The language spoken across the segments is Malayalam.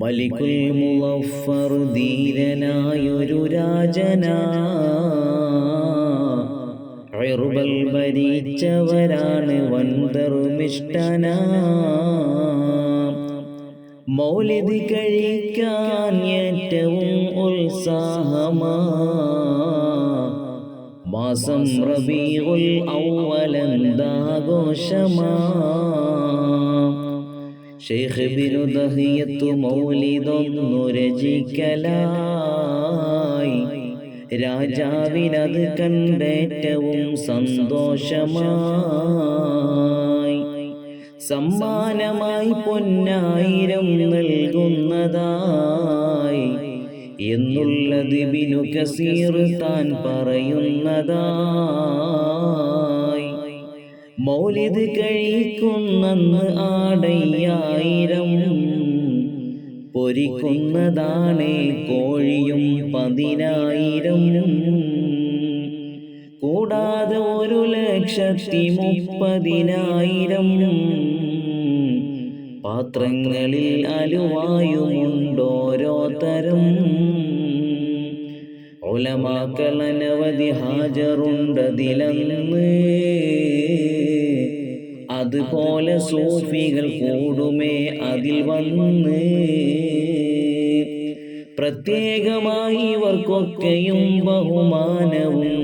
മലികുൽ മുവഫർ ധീരനായൊരു രാജന. ഇർബൽ ഭരിച്ചവരാണ് വൻധർമ്മിഷ്ടന മൗലിത് കഴിക്കാൻ ഏറ്റവും ഉത്സാഹമാ. മാസം റബീഉൽ ഔവലന്താഘോഷമാ ഷെയ്ഖ് ബിനു ദഹിയത്തു മൗലിദൊന്നു രചിക്കലായി. രാജാവിനത് കണ്ടേറ്റവും സന്തോഷമായി. സമ്മാനമായി പൊന്നായിരം നൽകുന്നതായി. എന്നുള്ളത് ബിനു കസീർ താൻ പറയുന്നതായി. മൗലിദ് കഴിക്കുന്നന്ന് ആടയ്യായിരം പൊരിക്കുന്നതാണ് കോഴിയും പതിനായിരം. കൂടാതെ ഒരു ലക്ഷത്തി മുപ്പതിനായിരം പാത്രങ്ങളിൽ അലുവായുമുണ്ടോരോ തരം ഉലമാക്കൾ അനവധി ഹാജറുണ്ടതിലന്ന് അതുപോലെ സൂഫികൾ കൂടുമേ അതിൽ വന്ന് പ്രത്യേകമായി ഇവർക്കൊക്കെയും ബഹുമാനവും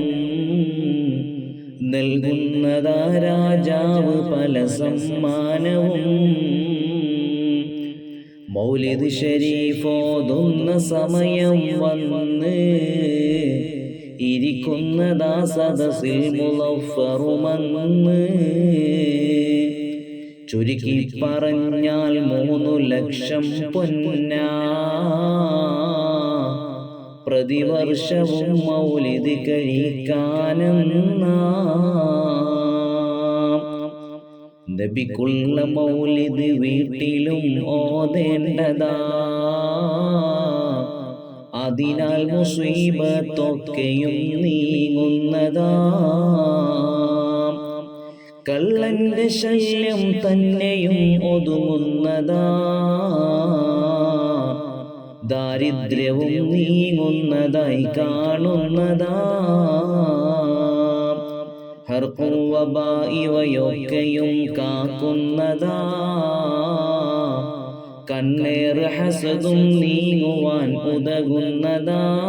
നൽകുന്നതാ രാജാവ് പല സമ്മാനവും മൗലിദ് ഷരീഫോതുന്ന സമയം വന്ന് ഇരിക്കുന്നതാ സദസ്സിൽ മുളഫറുമന്ന് ചുരുക്കി പറഞ്ഞാൽ മൂന്നു ലക്ഷം പൊന്ന. പ്രതിവർഷവും മൗലിദ് കഴിക്കാനെന്ന. നബിക്കുള്ള മൗലിദ് വീട്ടിലും ഓതേണ്ടതാ. അതിനാൽ മുസീബത്തൊക്കെയും നീങ്ങുന്നതാ. കള്ളന്റെ ശല്യം തന്നെയും ഒതുങ്ങുന്നതാ. ദാരിദ്ര്യവും നീങ്ങുന്നതായി കാണുന്നതാ. ഇവയൊക്കെയും കാക്കുന്നതാ. കണ്ണേർ ഹസതും നീങ്ങുവാൻ ഉതകുന്നതാ.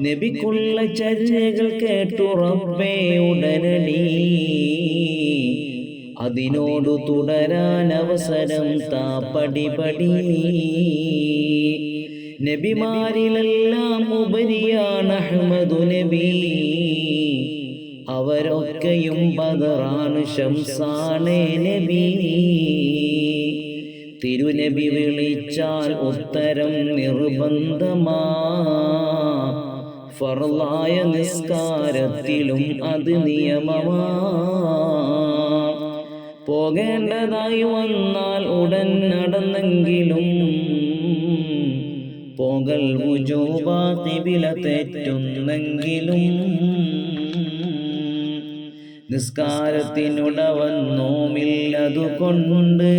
നബിക്കുള്ള ചര്യകൾ കേട്ടുറപ്പേ ഉടനടി അതിനോടു തുടരാൻ അവസരം താപ്പടി പടി. നബിമാരിലെല്ലാം ഉപരിയാണ് അഹ്മദു നബി. അവരൊക്കെയും ബദറാണ് ശംസാണേ നബി. തിരുനബി വിളിച്ചാൽ ഉത്തരം നിർബന്ധമാ. ഫർലായ നിസ്കാരത്തിലും അത് നിയമമാ. പോകേണ്ടതായി വന്നാൽ ഉടൻ നടന്നെങ്കിലും പോകൽ ഉജോബാതിബില തെറ്റുന്നെങ്കിലും നിസ്കാരത്തിനുടവന്നോമില്ലതുകൊണ്ട്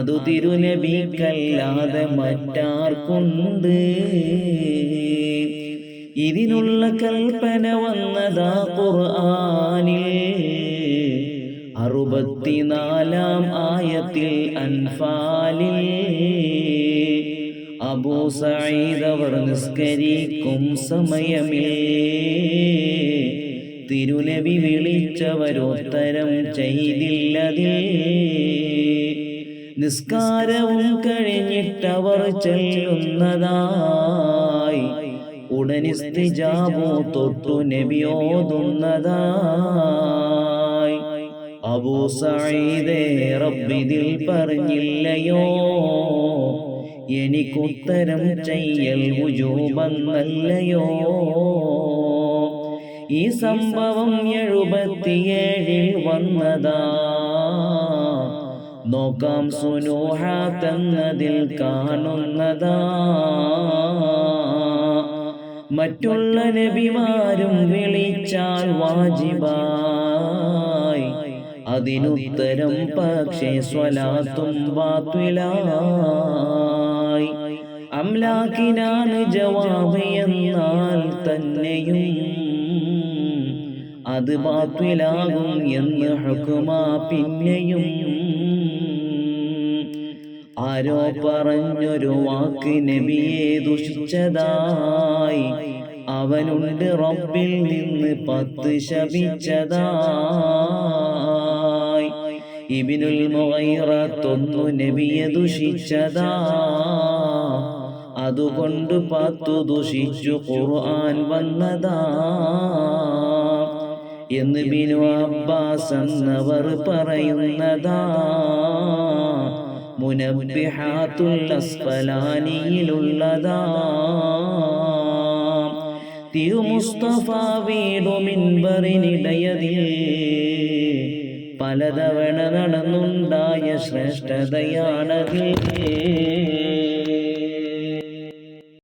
അതു തിരുനബിക്കല്ലാതെ മറ്റാർക്കുണ്ട്. ഇതിനുള്ള കൽപ്പന വന്നതാ ഖുർആനിൽ. അറുപത്തിനാലാം ആയത്തിൽ അൻഫാലിൽ അബൂ സഈദ് അവർ നിസ്കരിക്കും സമയമേ. തിരുനബി വിളിച്ചവരുത്തരം ചെയ്തില്ലതിൽ. നിസ്കാരവും കഴിഞ്ഞിട്ടവർ ചെല്ലുന്നതായി. ഉടനെ ഉടനിസ്തിജാബു തൊട്ടു നബിയോതുന്നതായി. അബൂ സഈദേ റബ്ബിതിൽ പറഞ്ഞില്ലയോ? എനിക്കുത്തരം ചെയ്യൽ ഉജൂബന്നല്ലയോ ഈ സംഭവം എഴുപത്തിയേഴിൽ വന്നതാ. നോക്കാം സുനൂഹാത്തെന്നതിൽ കാണുന്നതാ. മറ്റുള്ള നബിമാരും വിളിച്ചാൽ വാജിബായി. അതിനുത്തരം പക്ഷേ സ്വലാത്തും വാത്വിലായി അംലാക്കിനാണ് ജവാബ് എന്നാൽ തന്നെയും അത് ബാത്വിലാകും എന്ന് ഹുക്കുമാ പിന്നെയും ആരോ പറഞ്ഞൊരു വാക്ക് നബിയെ ദുഷിച്ചതായി. അവനുണ്ട് റബ്ബിൽ നിന്ന് പത്ത് ശപിച്ചതായി. ഇബിനുൽ മുഗൈറത്തൊന്നു നബിയെ ദുഷിച്ചതാ. അതുകൊണ്ട് പത്തു ദുഷിച്ചു ഖുർആൻ വന്നതാ. എന്ന് ബിനു അബ്ബാസ് എന്നവർ പറയുന്നതാ. മുനബ്ബിഹാത്തുൽ അസ്ഫലാനിയിലുള്ളതാ തിരുമുസ്തഫ വീടു മിൻബറിനിടയതിൽ പലതവണ നടന്നുണ്ടായ ശ്രേഷ്ഠതയാണതിൽ.